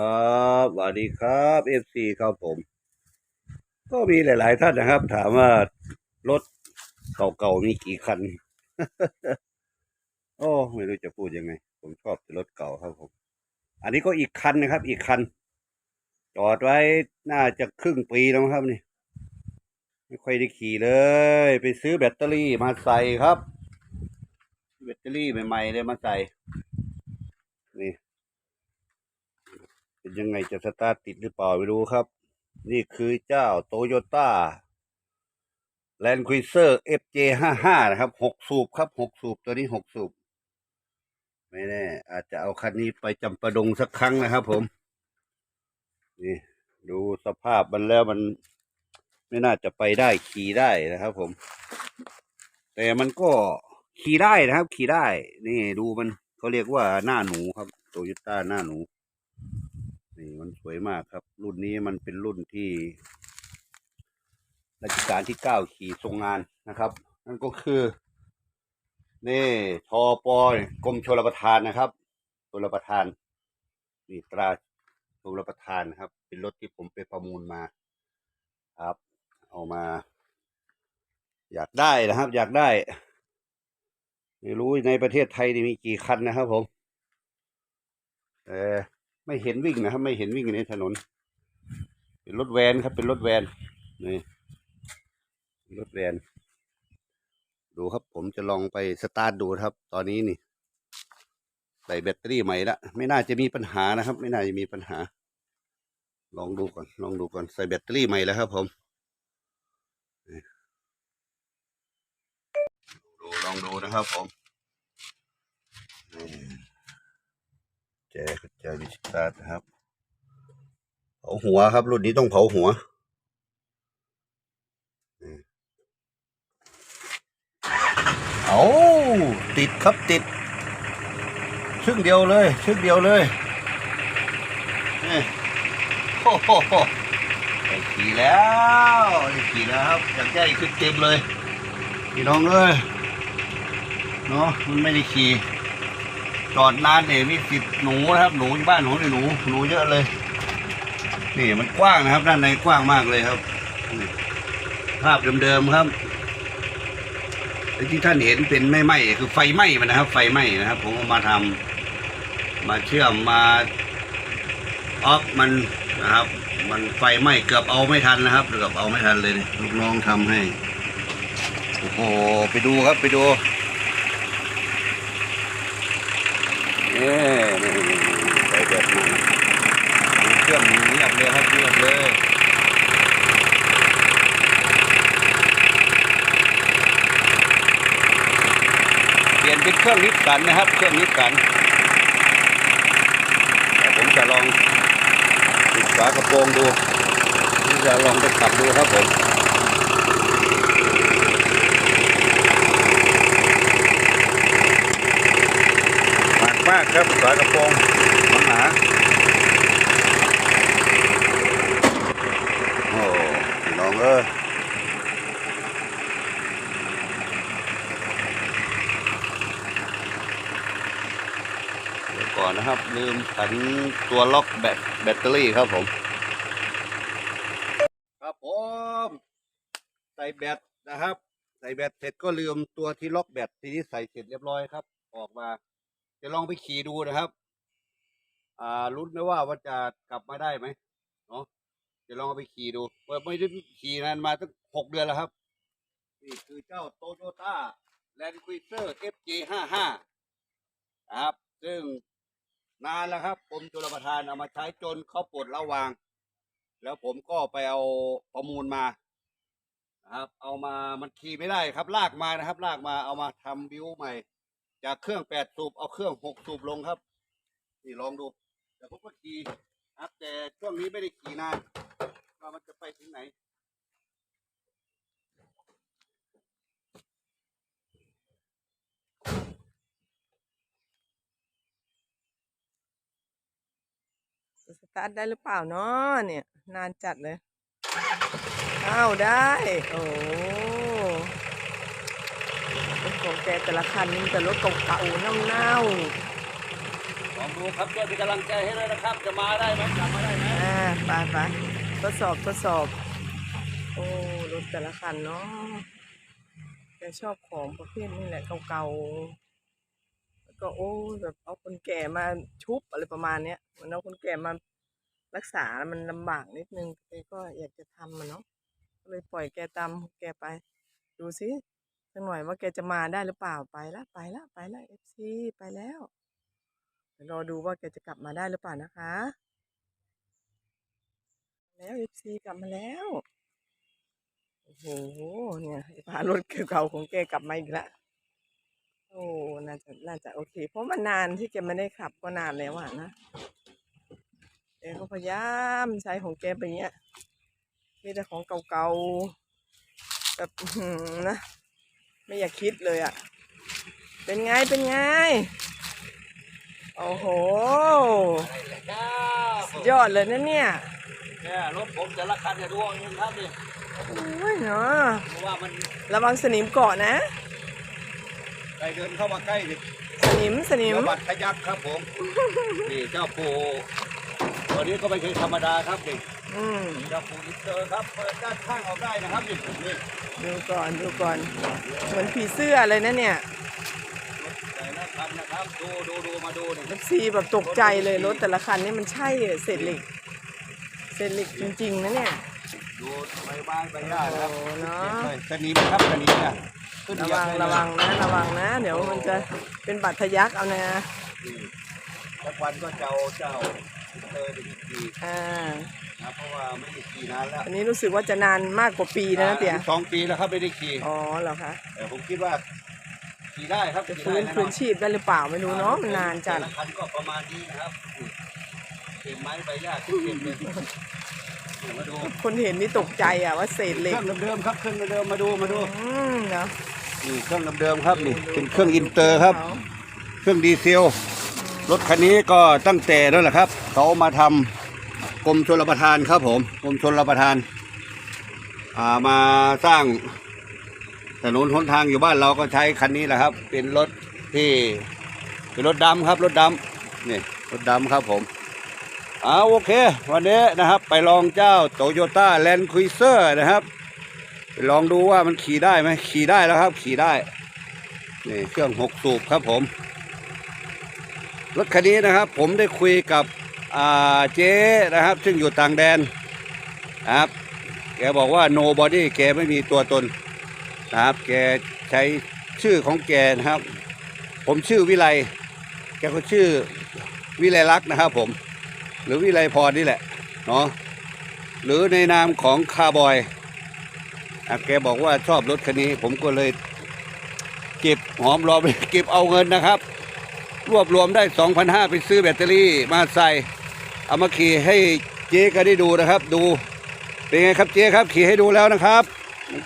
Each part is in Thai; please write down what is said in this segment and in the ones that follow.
ครับสวัสดีครับเอฟซีครับผม ก็มีหลาย ๆ ท่านนะครับ ถามว่ารถเก่าๆมีกี่คัน โอ้ไม่รู้จะพูดยังไง ผมชอบรถเก่าครับผม อันนี้ก็อีกคันนะครับ อีกคัน จอดไว้น่าจะครึ่งปีแล้วครับนี่ไม่ค่อยได้ขี่เลย ไปซื้อแบตเตอรี่มาใส่ครับ แบตเตอรี่ใหม่ๆเลยมาใส่นี่ เป็นยังไงจะสตาร์ทติดหรือเปล่าไม่รู้ครับ นี่คือเจ้าโตโยต้าแลนด์ค u ิเซอร์ FJ55 นะครับหกสูบครับหกสูบตัวนี้หกสูบ ไม่แน่ อาจจะเอาคันนี้ไปจำประดงสักครั้งนะครับผม นี่ ดูสภาพมันแล้วมันไม่น่าจะไปได้ขี่ได้นะครับผม แต่มันก็ขี่ได้นะครับ ขี่ได้ นี่ดูมันเขาเรียกว่าหน้าหนูครับโตโยต้าหน้าหนู มันสวยมากครับ รุ่นนี้มันเป็นรุ่นที่รัชกาลที่เก้าขี่ทรงงานนะครับ นั่นก็คือ นี่ทอปอยกรมชลประทานนะครับชลประทานนี่ตราชลประทานนะครับ เป็นรถที่ผมไปประมูลมาครับ เอามา อยากได้นะครับ อยากได้ ไม่รู้ในประเทศไทยนี่มีกี่คันนะครับผม เออ ไม่เห็นวิ่งนะครับไม่เห็นวิ่งในถนน เป็นรถแวนครับ เป็นรถแวนนี่รถแวนดูครับ ผมจะลองไปสตาร์ทดูครับ ตอนนี้นี่ใส่แบตเตอรี่ใหม่ละไม่น่าจะมีปัญหานะครับ ไม่น่าจะมีปัญหา ลองดูก่อน ลองดูก่อนใส่แบตเตอรี่ใหม่แล้วครับ ผมดูลองดูนะครับ ผม แจกแจวิสตาร์ทนะครับเผาหัวครับ รุ่นนี้ต้องเผาหัวเอาติดครับติด ชึ่งเดียวเลย ชึ่งเดียวเลยนี่โอ้โหได้ขี่แล้วได้ขี่แล้วครับอยากได้ขึ้นเต็มเลย พี่น้องเอ้ยเนาะมันไม่ได้ขี่ จอดนานเนี่ติดหนูนะครับ หนูอยู่บ้านหนูนี่หนูหนูเยอะเลย นี่มันกว้างนะครับ ด้านในกว้างมากเลยครับ ภาพเดิมๆครับไอที่ท่านเห็นเป็นไม่ไหม้คือไฟไหม้มันนะครับ ไฟไหม้นะครับ ผมมาทำมาเชื่อมมาออกมันนะครับ มันไฟไหม้เกือบเอาไม่ทันนะครับเกือบเอาไม่ทันเลยนี่ลูกน้องทำให้โอ้โหไปดูครับไปดู เอ๊ะ นี่ไปแบบนั้นเครื่องเงียบเลยครับเงียบเลยเปลี่ยนเป็นเครื่องนิสสันนะครับ เครื่องนิสสันเดี๋ยวผมจะลองปิดฝากระโปรงดูจะลองไปขับดูครับผมหนัก มากครับฝายกระโปรงมันหนาโอ้พี่น้องเอ้ยเดี๋ยวก่อนนะครับ ลืมขันตัวล็อกแบตแบตเตอรี่ครับผม ครับผมใส่แบตนะครับ ใส่แบตเสร็จก็ลืมตัวที่ล็อกแบตทีนี้ใส่เสร็จเรียบร้อยครับ ออกมา จะลองไปขี่ดูนะครับ อ่าลุ้นนะว่าว่าจะกลับมาได้ไหมเนาะจะลองเอาไปขี่ดูเไม่ได้ขี่นานมาตั้งหกเดือนแล้วครับ นี่คือเจ้าโตโยต้าแลนด์ค u ิเซอร์ FJ55 นะครับ ซึ่งนานแล้วครับกรมชลประทานเอามาใช้จนเขาปลดระวาง แล้วผมก็ไปเอาประมูลมานะครับ เอามามันขี่ไม่ได้ครับ ลากมานะครับ ลากมาเอามาทำบิวใหม่ จากเครื่องแปดสูบเอาเครื่องหกสูบลงครับ นี่ลองดู แต่ผมก็ขี่ครับแต่ช่วงนี้ไม่ได้ขี่นานว่ามันจะไปถึงไหนสตาร์ทได้หรือเปล่าเนาะเนี่ย นานจัดเลย อ้าว ได้ โอ้ ของแกแต่ละคันนี่แต่รถเก่าๆเน่าๆลองดูครับช่วยเป็นกำลังใจให้ด้วยนะครับ จะมาได้ไหมกลับมาได้ไหมอ่าไปไปทดสอบทดสอบ โอ้รถแต่ละคันเนาะแกชอบของประเภทนี้แหละเก่าๆแล้วก็โอ้ยแบบเอาคนแก่มาชุบอะไรประมาณเนี้ยเหมันเอาคนแก่มารักษา มันลำบากนิดนึงแกก็อยากจะทำมันเนาะก็เลยปล่อยแกตามของแกไป ดูสิ สักหน่อยว่าแกจะมาได้หรือเปล่าไปละไปละไปละเอฟซีไปแล้วเดี๋ยวรอดูว่าแกจะกลับมาได้หรือเปล่านะคะ แล้วเอฟซีกลับมาแล้วโอ้โหเนี่ยพารถเก่าของแกกลับมาอีกแล้วโอ้น่าจะน่าจะโอเค เพราะมันนานที่แกไม่ได้ขับก็นานแล้วอะนะแกก็พยายามใช้ของแกไปเนี้ยมีแต่ของเก่าๆแบบนะ ไม่อยากคิดเลยอะเป็นไง เป็นไง โอ้โหสุดยอดเลยนะเนี่ยเนี่ยรถผมแต่ละคันเนี่ยดูเอาเองครับนี่โอ้ยเนาะเพราะว่ามันระวังสนิมเกาะนะใครเดินเข้ามาใกล้ดิสนิมสนิมเดี๋ยวบัตรขยักครับผม นี่เจ้าปู่ ตัวนี้ก็ไม่ใช่ธรรมดาครับนี่อืมเจ้าปู่อินเตอร์ครับเปิดด้านข้างออกได้นะครับนี่นี่ดูก่อนดูก่อน เหมือนผีเสื้อเลยนะเนี่ยรถแต่ละคันนะครับดูดูดูมาดูนี่รถซีแบบตกใจเลยรถแต่ละคันนี่มันใช่เศษเหล็กเศษเหล็กจริงๆนะเนี่ย ดูใบไม้ใบหญ้านะครับโอ้เนอะเก็บเลยสนิมครับสนิมเนี่ยขึ้นระเหยียบวังเลยนระวังนะระวังนะ เดี๋ยวมันจะเป็นบัตรทะยักเอานะ นี่สักวันก็จะเอาเจ้า อินเตอร์ไปขี่อ่านะเพราะว่าไม่ได้ขี่นานแล้วอันนี้รู้สึกว่าจะนานมากกว่าปีแล้วนะเตี่ยสองปีแล้วครับไม่ได้ขี่อ๋อเหรอคะแต่ผมคิดว่าขี่ได้ครับจะขี่ฟื้ได้นแน่นฟื้อนนชีพได้หรือเปล่าไม่รู้เนาะมันนานจัดแต่ละคันก็ประมาณนี้นะครับเก็บไม้ใบหญ้าขึ้นเก็บเลยเดี๋ยวมาดูคนเห็นนี่ตกใจอะว่าเศษเคเหล็รื่กองเดิมๆครับเครื่องเดิมๆมาดูมาดูอืมเนาะนี่เครื่องเดิมๆครับนี่เป็นเครื่องอินเตอร์ครับ เครื่องดีเซล รถคันนี้ก็ตั้งแต่นั่นแหละครับเขามาทำกรมชลประทานครับผมกรมชลประทานอ่ามาสร้างถนนหนทางอยู่บ้านเราก็ใช้คันนี้แหละครับ เป็นรถที่เป็นรถดำครับรถดำนี่รถดำครับผมเอาโอเค วันนี้นะครับ ไปลองเจ้าโตโยต้าแลนด์ค u ิเซอร์นะครับไปลองดูว่ามันขี่ได้ไหมขี่ได้แล้วครับ ขี่ได้นี่เครื่องหกสูบครับผม รถคันนี้นะครับ ผมได้คุยกับเจ๊นะครับ ซึ่งอยู่ต่างแดนนะครับ แกบอกว่า nobody แกไม่มีตัวตนนะครับ แกใช้ชื่อของแกนะครับ ผมชื่อวิไลแกก็ชื่อวิไลลักษ์นะครับผม หรือวิไลพรนี่แหละเนาะหรือในนามของคาร์บอยอะแกบอกว่าชอบรถคันนี้ ผมก็เลยเก็บหอมรอมเก็บเอาเงินนะครับ รวบรวมได้2,500 ไปซื้อแบตเตอรี่มาใส่ เอามาขี่ให้เจ๊ก็ได้ดูนะครับ ดูเป็นไงครับเจ๊ครับ ขี่ให้ดูแล้วนะครับ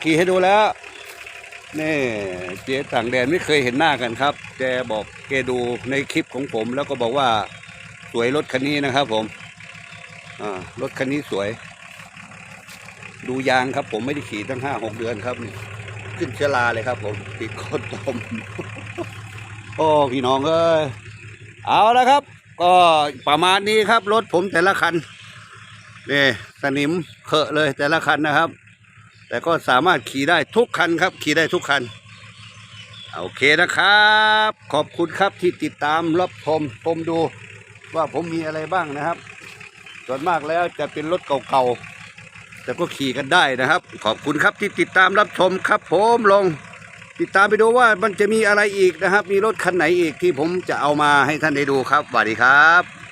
ขี่ให้ดูแล้วนี่เจ๊ต่างแดนไม่เคยเห็นหน้ากันครับแกบอกแกดูในคลิปของผม แล้วก็บอกว่าสวยรถคันนี้นะครับผมอ่ารถคันนี้สวย ดูยางครับ ผมไม่ได้ขี่ตั้งห้าหกเดือนครับนี่ขึ้นเชื้อราเลยครับ ผมติดโคตรตม โอ้พี่น้องเอ้ยเอาละครับ ก็ประมาณนี้ครับ รถผมแต่ละคันนี่สนิมเคอะเลยแต่ละคันนะครับ แต่ก็สามารถขี่ได้ทุกคันครับ ขี่ได้ทุกคันโอเคนะครับ ขอบคุณครับที่ติดตามรับชมชมดูว่าผมมีอะไรบ้างนะครับ ส่วนมากแล้วจะเป็นรถเก่าๆแต่ก็ขี่กันได้นะครับ ขอบคุณครับที่ติดตามรับชมครับผมลง ติดตามไปดูว่ามันจะมีอะไรอีกนะครับ มีรถคันไหนอีกที่ผมจะเอามาให้ท่านได้ดูครับสวัสดีครับ